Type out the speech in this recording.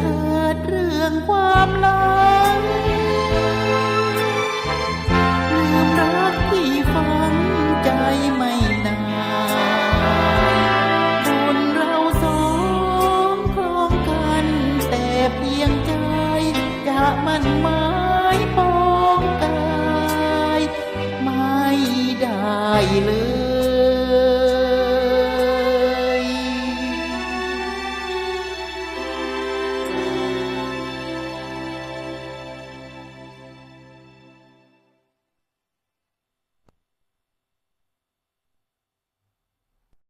เถิดเรื่องความหลังลืมรักที่ฝังใจไม่นานคนเราสองคล้องกัน แต่เพียงใจจะมันหมายปองกาย ไม่ได้เลย